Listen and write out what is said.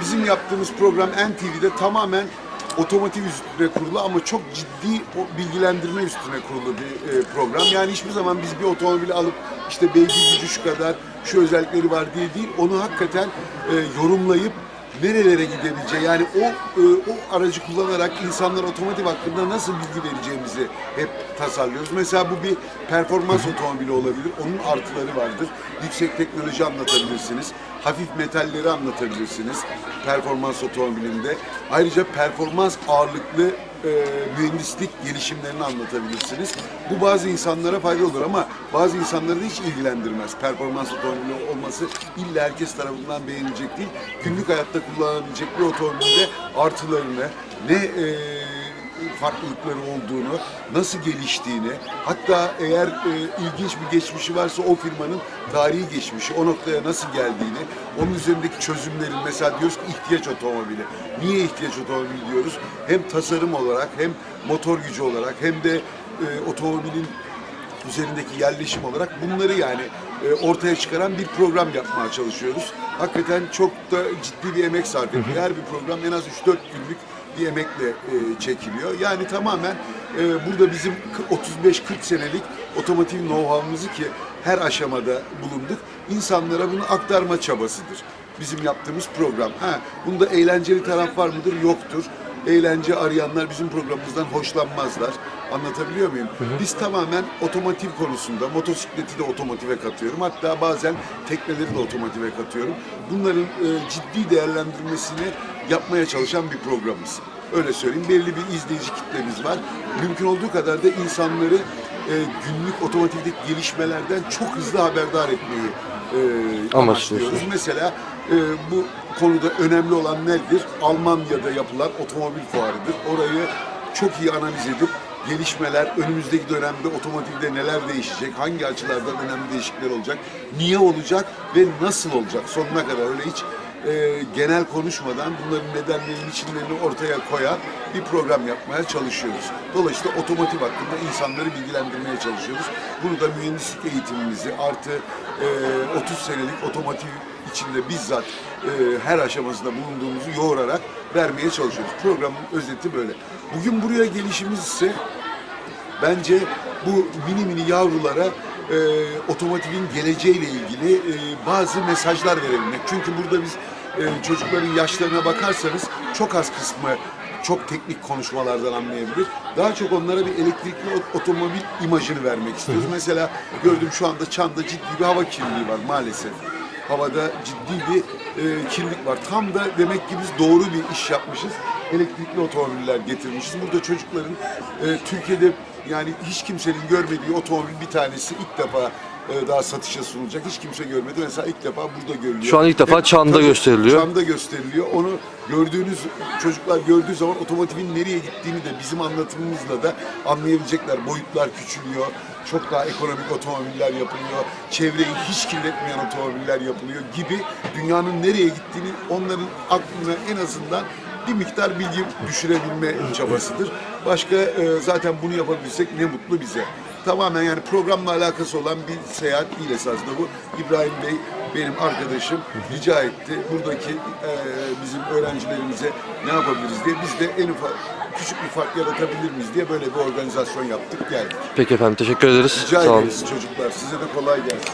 Bizim yaptığımız program NTV'de tamamen otomotiv üstüne kurulu ama çok ciddi o bilgilendirme üstüne kurulu bir e, program. Yani hiçbir zaman biz bir otomobili alıp işte beygir gücü şu kadar, şu özellikleri var diye değil, onu hakikaten e, yorumlayıp nerelere gidebileceği yani o e, o aracı kullanarak insanlar otomotiv hakkında nasıl bilgi vereceğimizi hep tasarlıyoruz. Mesela bu bir performans otomobili olabilir. Onun artıları vardır. Yüksek teknoloji anlatabilirsiniz. Hafif metalleri anlatabilirsiniz performans otomobilinde. Ayrıca performans ağırlıklı e, mühendislik gelişimlerini anlatabilirsiniz. Bu bazı insanlara faydalı olur ama bazı insanları da hiç ilgilendirmez. Performans otomobili olması illa herkes tarafından beğenilecek değil. Günlük hayatta kullanabilecek bir otomobilde artılarını ne e, farklılıkları olduğunu, nasıl geliştiğini, hatta eğer e, ilginç bir geçmişi varsa o firmanın tarihi geçmişi, o noktaya nasıl geldiğini, onun üzerindeki çözümlerin, mesela diyoruz ki ihtiyaç otomobili. Niye ihtiyaç otomobili diyoruz? Hem tasarım olarak, hem motor gücü olarak, hem de e, otomobilin üzerindeki yerleşim olarak bunları yani e, ortaya çıkaran bir program yapmaya çalışıyoruz. Hakikaten çok da ciddi bir emek sarf ediyor. Her bir program en az 3-4 günlük bir emekle e, çekiliyor. Yani tamamen e, burada bizim kı- 35-40 senelik otomotiv know-how'ımızı ki her aşamada bulunduk. insanlara bunu aktarma çabasıdır. Bizim yaptığımız program. Ha, bunda eğlenceli taraf var mıdır? Yoktur. Eğlence arayanlar bizim programımızdan hoşlanmazlar. Anlatabiliyor muyum? Biz tamamen otomotiv konusunda, motosikleti de otomotive katıyorum. Hatta bazen tekneleri de otomotive katıyorum. Bunların e, ciddi değerlendirmesini yapmaya çalışan bir programımız. Öyle söyleyeyim. Belli bir izleyici kitlemiz var. Mümkün olduğu kadar da insanları e, günlük otomotivdeki gelişmelerden çok hızlı haberdar etmeyi e, amaçlıyoruz. Mesela e, bu konuda önemli olan nedir? Almanya'da yapılan otomobil fuarıdır. Orayı çok iyi analiz edip gelişmeler, önümüzdeki dönemde otomotivde neler değişecek, hangi açılardan önemli değişiklikler olacak, niye olacak ve nasıl olacak sonuna kadar öyle hiç e, genel konuşmadan bunların nedenlerinin içinlerini ortaya koyan bir program yapmaya çalışıyoruz. Dolayısıyla otomotiv hakkında insanları bilgilendirmeye çalışıyoruz. Bunu da mühendislik eğitimimizi artı e, 30 senelik otomotiv içinde bizzat e, her aşamasında bulunduğumuzu yoğurarak vermeye çalışıyoruz. Programın özeti böyle. Bugün buraya gelişimiz ise bence bu mini mini yavrulara e, otomotivin geleceğiyle ilgili e, bazı mesajlar verebilmek. Çünkü burada biz e, çocukların yaşlarına bakarsanız çok az kısmı çok teknik konuşmalardan anlayabilir. Daha çok onlara bir elektrikli ot- otomobil imajını vermek istiyoruz. Mesela gördüm şu anda Çan'da ciddi bir hava kirliliği var maalesef. Havada ciddi bir e, kirlilik var. Tam da demek ki biz doğru bir iş yapmışız. Elektrikli otomobiller getirmişiz. Burada çocukların e, Türkiye'de yani hiç kimsenin görmediği otomobil bir tanesi ilk defa daha satışa sunulacak. Hiç kimse görmedi. Mesela ilk defa burada görülüyor. Şu an ilk defa Hep- Çam'da tabii, gösteriliyor. Çam'da gösteriliyor. Onu gördüğünüz çocuklar gördüğü zaman otomotivin nereye gittiğini de bizim anlatımımızla da anlayabilecekler. Boyutlar küçülüyor. Çok daha ekonomik otomobiller yapılıyor. Çevreyi hiç kirletmeyen otomobiller yapılıyor gibi dünyanın nereye gittiğini onların aklına en azından bir miktar bilgi düşürebilme çabasıdır. Başka e, zaten bunu yapabilsek ne mutlu bize. Tamamen yani programla alakası olan bir seyahat değil esasında bu. İbrahim Bey benim arkadaşım rica etti. Buradaki e, bizim öğrencilerimize ne yapabiliriz diye biz de en ufak küçük bir fark yaratabilir miyiz diye böyle bir organizasyon yaptık geldik. Peki efendim teşekkür ederiz. Rica Sağ olun. ederiz çocuklar. Size de kolay gelsin.